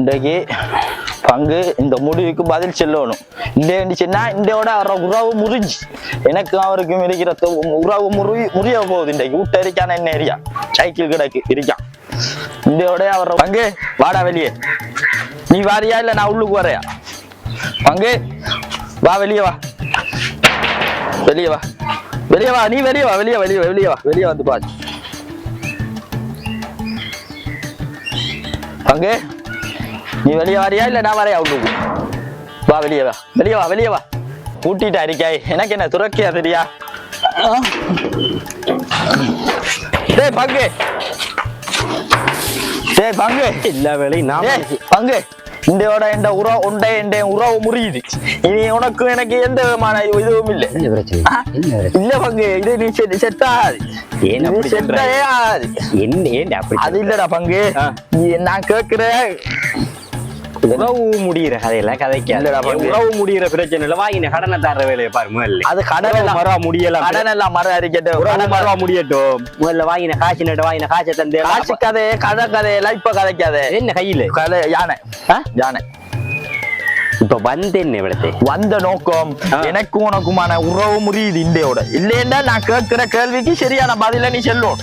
இன்றைக்கு பங்கு இந்த முடிவுக்கு பதில் சொல்லணும். இல்லைன்னு சொன்னா இந்தோட உறவு முறிஞ்சு. எனக்கு அவருக்கும் இருக்கிற உறவு முறி முறிய போகுது இன்றைக்கு. வீட்டை இருக்கான என்ன ஏரியா சைக்கிள் கிடக்கு இருக்கான். இந்தோட அவர் பங்கு வாடா வெளியே. நீ வாரியா இல்ல நான் உள்ளுக்கு வரையா? பங்கு வா வெளியே வா. வெளியே வா. வெளியே வா நீ வெளியே வா வெளியே வெளியே வெளியே வா. வெளியே வந்து பாரு. பங்கு நீ வெளியே வரியா இல்ல நான் வரையா உள்ளுக்கு வா வெளியே வா. வெளியே வா வெளியே வா. கூட்டிட்டு அரிக்காய் எனக்கு என்ன துறக்கியா தெரியா? டேய் பங்கு. டேய் பங்கு. எல்லா வேலையும் நான் பங்கு. இந்தோட இந்த உறவு உண்டை இந்த உறவு முறியுது. இனி உனக்கு எனக்கு எந்த விதமான இதுவும் இல்லை. இல்ல பங்கு. இது நீ செட் ஆகாது. என்ன அப்படி அது இல்லடா பங்கு. நான் கேக்குறேன் உறவு முடியிற கதையில கதைக்கு. உறவு முடியிற பிரச்சனை இல்ல வாங்கின கடனை தர்ற வேலையை பாரு முதல்ல. அது கடன் மறவா முடியலாம். கடன் எல்லாம் மர அறிக்கட்டும் உறவு மறவா முடியட்டும். முதல்ல வாங்கின காசு நட்டு வாங்கின காசை தந்து. காசு கதை கதை கதையெல்லாம் இப்ப கதைக்காத. என்ன கையில? கதை யானை? யானை. இப்ப வந்தேன் இவ்வளத்து வந்த நோக்கம். எனக்கும் உனக்குமான உறவு முறியுது இந்தியோட இல்லைன்னா நான் கேட்கிற கேள்விக்கு சரியான பதில நீ சொல்லணும்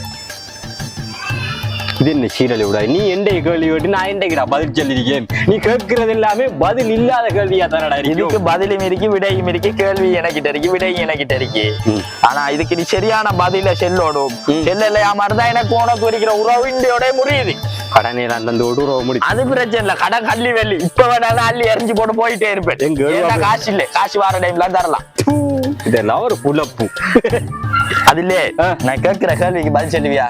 இது என்ன சீரழி விட நீ எந்த கேள்வி கேட்டு நான் எந்த பதில் சொல்லியிருக்கேன்? நீ கேட்கறது எல்லாமே பதில் இல்லாத கேள்வியா தானடா இதுக்கு பதிலும் இருக்கு விடையும் இருக்கு கேள்வி எனக்கிட்ட இருக்கு விடையும் எனக்கிட்ட இருக்கு. ஆனா இதுக்கு நீ சரியான பதில செல்லோடும் ம். செல்லலையா? மாதிரிதான் எனக்கு உனக்கு இருக்கிற உறவு இந்தியோட முறியுது கடனே அந்த ஒரு உறவு முடி அது பிரச்சனை இல்ல. கடன் கள்ளி வெள்ளி. இப்ப வேணாலும் அள்ளி எரிஞ்சு போட்டு போயிட்டே இருப்பேன். காசு இல்ல? காசு வர டைம்ல தரலாம். இதெல்லாம் ஒரு புலப்பு. அது இல்லையே. ஆ. நான் கேட்கிற கேள்விக்கு பதில் சொல்லுவியா?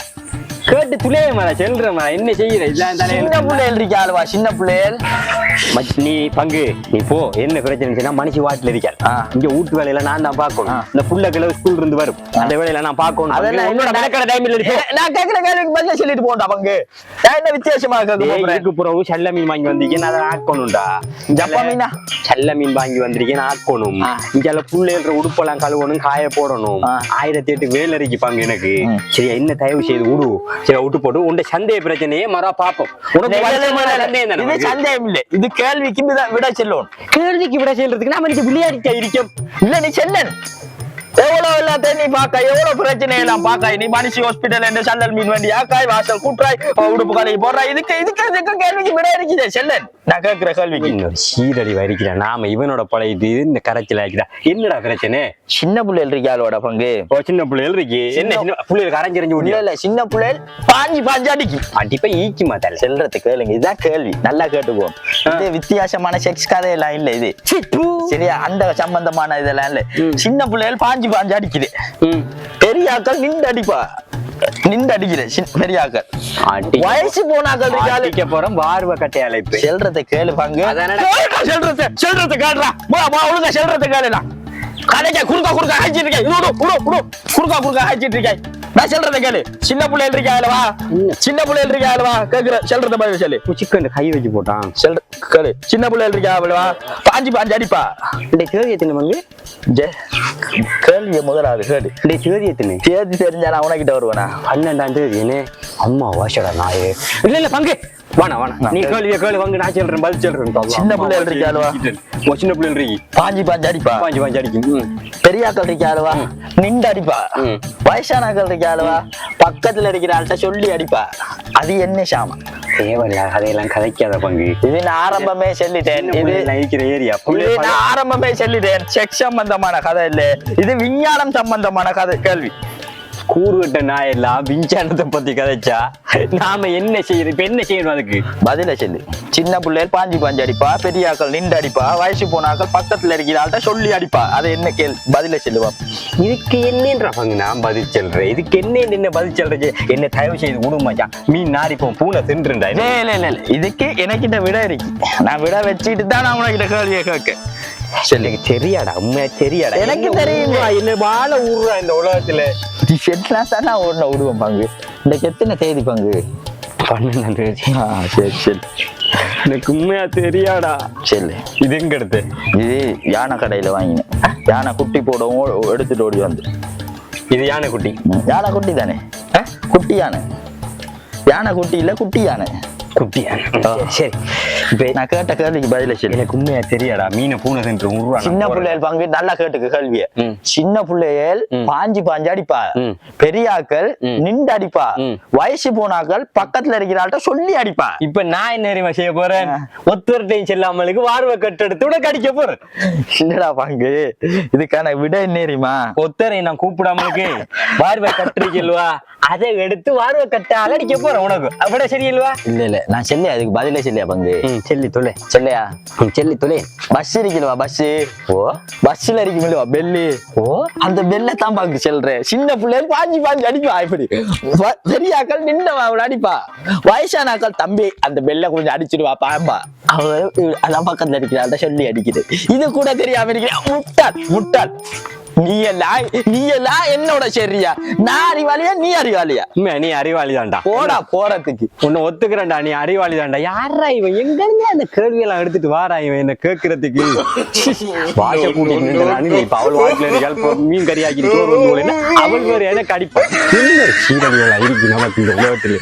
கேட்டு துளைய மேல செல்றமா என்ன செய்யற? இதான் தானே சின்ன பிள்ளைகள் இருக்கா அல்வா சின்ன பிள்ளைகள் நீ பங்கு. நீ போ. என்ன பிரச்சனை மனுஷி வாட்டில் இருக்காரு. இங்க வீட்டு வேலையில நான் தான் ஆ. பார்க்கணும் இந்த புள்ள கிளவு ஸ்கூல் இருந்து வரும். அந்த வேலையில நான் அதெல்லாம் இருக்கு. ஏ, நான் கேட்கிற கேள்விக்கு பதில சொல்லிட்டு போண்டா பங்கு. என்ன வித்தியாசமா இதுக்கு பிறகு செல்ல மீன் வாங்கி வந்திருக்கேன் அதை ஆக்கணும்டா. ஜப்பா மீனா? செல்ல மீன் வாங்கி வந்திருக்கேன் ஆக்கணும். இங்க புள்ளைன்ற உடுப்பெல்லாம் கழுவணும் காய போடணும். ஆயிரத்தி எட்டு வேலை இருக்கு பங்கு எனக்கு. சரி என்ன தயவு செய்து விடு சரி விட்டு போட்டு உண்ட சந்தேக பிரச்சனையே மறா பாப்போம் உனக்கு சந்தேகம் தானே இது இல்ல. இது கேள்விக்கு விட- செல்லணும் கேள்விக்கு விட செய்யறதுக்கு நாம இன்னைக்கு விளையாடிட்டா இருக்கோம். இல்ல நீ செல்லன். எவ்வளவு எல்லாத்தையும் நீ பாக்க எவ்வளவு பிரச்சனை எல்லாம் பாக்க நீ மனுஷி ஹாஸ்பிட்டல் என்று சல்லல் மீன் வண்டி ஆக்காய் வாசல் கூட்டுறாய் உடுப்பு கலைக்கு போடுறாய். இதுக்கு இதுக்கு இதுக்கு கேள்விக்கு விட இருக்குது செல்லன். நான் கேட்கிற கேள்விக்கு. சீரடி வரிக்கிறா நாம இவனோட பழையது இந்த கரைச்சல் ஆக்கிடா என்னடா பிரச்சனை? சின்ன பிள்ளைகள் இருக்காளோட பங்கு. ஓ சின்ன பிள்ளைகள் இருக்கு என்ன பிள்ளைகள் கரைஞ்சறிஞ்சு இல்ல இல்ல சின்ன பிள்ளைகள் பாஞ்சு பாஞ்சு அடிக்கு. அடிப்பா ஈக்கி மாத்தால செல்றது கேளுங்க. இதுதான் கேள்வி. நல்லா கேட்டுக்குவோம். இது வித்தியாசமான செக்ஸ் கதையெல்லாம் இல்ல இது. சரியா? அந்த சம்பந்தமான இதெல்லாம் இல்ல. சின்ன பிள்ளைகள் பாஞ்சு பாஞ்சு அடிக்குது. பெரியாக்கள் நின்று அடிப்பா. நின்று அடிக்கிற சின்ன- பெரியாக்கள். வயசு போனாக்கள் அடிக்க போறோம் பார்வை கட்டை அழைப்பு. செல்றத கேளு பங்கு. செல்றத செல்றத வா ஒழுங்கா செல்றத கேளுடா கடைக்க குறுக்கா குறுக்கா ஹாய்ச்சிட்டு இருக்கேன். விடு விடு விடு குறுக்கா குறுக்கா ஹாய்ச்சிட்டு இருக்கேன். நான் செல்றத கேளு. சின்ன பிள்ளைகள் இருக்காதுல வா. சின்ன பிள்ளைகள் இருக்காதுல வா. கேக்குற செல்றத பதில் சொல்லு. சிக்கன் கை வச்சு போட்டான். செல்ற கேளு. சின்ன பிள்ளைகள் இருக்காதுல வா. பாஞ்சு பாஞ்சு அடிப்பா. இந்த கேள்வி எத்தனை பங்கு. ஜே கேள்விய முதலாவது இந்த கேள்வி எத்தனை தேதி தெரிஞ்சா நான் உனக்கிட்ட வருவேனா? பன்னெண்டாம் தேதி என்ன அம்மா வாசடா நாயே இல்ல இல்ல பங்கு. நீ கேள்விய கேள்வி பங்கு நான் சொல்றேன் பதில் சொல்றேன் சின்ன பிள்ளைகள் இருக்காளுவா? ஓ சின்ன பிள்ளைகள் இருக்கு? பாஞ்சு பாஞ்சு அடிப்பா. பாஞ்சு பாஞ்சு அடிக்கும். பெரியாக்கள் இருக்காளுவா நின்று அடிப்பா. வயசானாக்கள் இருக்காளுவா பக்கத்துல இருக்கிற ஆள்கிட்ட சொல்லி அடிப்பா. அது என்ன சாமம் தேவையில்ல அதையெல்லாம் கதைக்காத பங்கு. இது நான் ஆரம்பமே சொல்லிட்டேன். இது இருக்கிற ஏரியா. இது நான் ஆரம்பமே சொல்லிட்டேன். செக்ஸ் சம்பந்தமான கதை இல்ல. இது விஞ்ஞானம் சம்பந்தமான கதை கேள்வி. கூறுகட்ட நாய் எல்லாம் விஞ்ஞானத்தை பத்தி கதைச்சா? நாம என்ன செய்யறது? இப்ப என்ன செய்யணும் அதுக்கு? பதில சொல்லு. சின்ன பிள்ளைகள் பாஞ்சு பாஞ்சு அடிப்பா பெரியாக்கள் நின்று அடிப்பா வயசு போனாக்கள் பக்கத்துல இருக்கிற ஆள்கிட்ட சொல்லி அடிப்பா. அது என்ன கேள்? பதில சொல்லுவா இதுக்கு என்னன்ற நான் பதில் சொல்றேன். இதுக்கு என்ன என்ன பதில் சொல்றது? என்ன தயவு செய்து விடுமாச்சா மீன் நாரிப்போம் பூனை தின்றுண்டா இல்ல இல்ல இல்ல இதுக்கு எனக்கிட்ட விட இருக்கு. நான் விட வச்சுட்டு தான் நான் உனக்கிட்ட கேள்வியை கேட்க எனக்கு தெரியாடா உண்மையா தெரியாடா. எனக்கு தெரியுமா? என்ன வாழ ஊர்றா இந்த உலகத்துல. செட்லாம் தான் நான் விடுவேன் பங்கு. இந்த எத்தனை தேதி பங்கு. பன்னெண்டாம் தேதி. ஆ சரி சரி. எனக்கு உண்மையா தெரியாடா. சரி. இது எங்க எடுத்து? இது யானை கடையில வாங்கினேன். யானை குட்டி போடவும் எடுத்துட்டு ஓடி வந்து. இது யானைக்குட்டி ம், யானை குட்டி தானே? குட்டி யானை. யானை குட்டி இல்ல குட்டி யானை. குட்டி யானை. சரி. இப்ப நான் கேட்ட கேள்விக்கு பதில சொல்லு. எனக்கு உண்மையா தெரியாடா. மீனை பூனை தின்று உருவா சின்ன பிள்ளைகள் பங்கு நல்லா கேட்டுக்கு கேள்விய. சின்ன பிள்ளைகள். பாஞ்சு பாஞ்சு அடிப்பா. பெரியாக்கள். நின்று அடிப்பா. வயசு போனாக்கள் பக்கத்துல இருக்கிறாள்கிட்ட சொல்லி அடிப்பா. இப்ப நான் என்ன தெரியுமா செய்ய போறேன்? ஒத்துவர்ட்டையும் செல்லாமலுக்கு வார்வை கட்டெடுத்து விட கடிக்க போறேன். இல்லடா பங்கு. இதுக்கான விட என்ன தெரியுமா? ஒத்தரை நான் கூப்பிடாமலுக்கு வார்வை கட்டுறீங்கல்வா அதை எடுத்து வார்வை கட்டால அடிக்க போறேன் உனக்கு. அப்பட சரியில்வா இல்ல இல்ல. நான் செல்லையா அதுக்கு பதிலே செல்லையா பங்கு? ம் செல்லி தொலை செல்லையா? செல்லி தொலை பஸ் இருக்கலவா பஸ். ஓ பஸ்ல இருக்குமில்லவா பெல்லு. ஓ அந்த பெல்ல தான் பாக்கு செல்றேன் சின்ன பிள்ளைகள் பாஞ்சு பாஞ்சு அடிப்பா இப்படி. பெரிய பெரியாக்கள் நின்னவா அவளை அடிப்பா. வயசான அக்கள் தம்பி அந்த பெல்ல கொஞ்சம் அடிச்சிடுவா பாம்பா அவ அதான் பக்கத்துல இருக்கிறாள்கிட்ட சொல்லி அடிக்குது. இது கூட தெரியாம இருக்கிற முட்டாள் முட்டாள். நீ எல்லாம் நீ எல்லாம் என்னோட சரியா? நான் அறிவாளியா நீ அறிவாளியா? உண்மையா நீ அறிவாளி தான்டா போடா போறதுக்கு. உன்னை ஒத்துக்கிறேன்டா நீ அறிவாளி தான்டா யாரா இவன்? எங்க இருந்து அந்த கேள்வி எல்லாம் எடுத்துட்டு வாரா இவன் என்ன கேட்கறதுக்கு வாச கூட்டிட்டு நீ இப்ப அவள் வாட்டில இருக்காள் மீன் கறி போலேன்னா அவள் வேற என்ன சீரடிகளா இருக்கு நமக்கு இந்த உலகத்துல?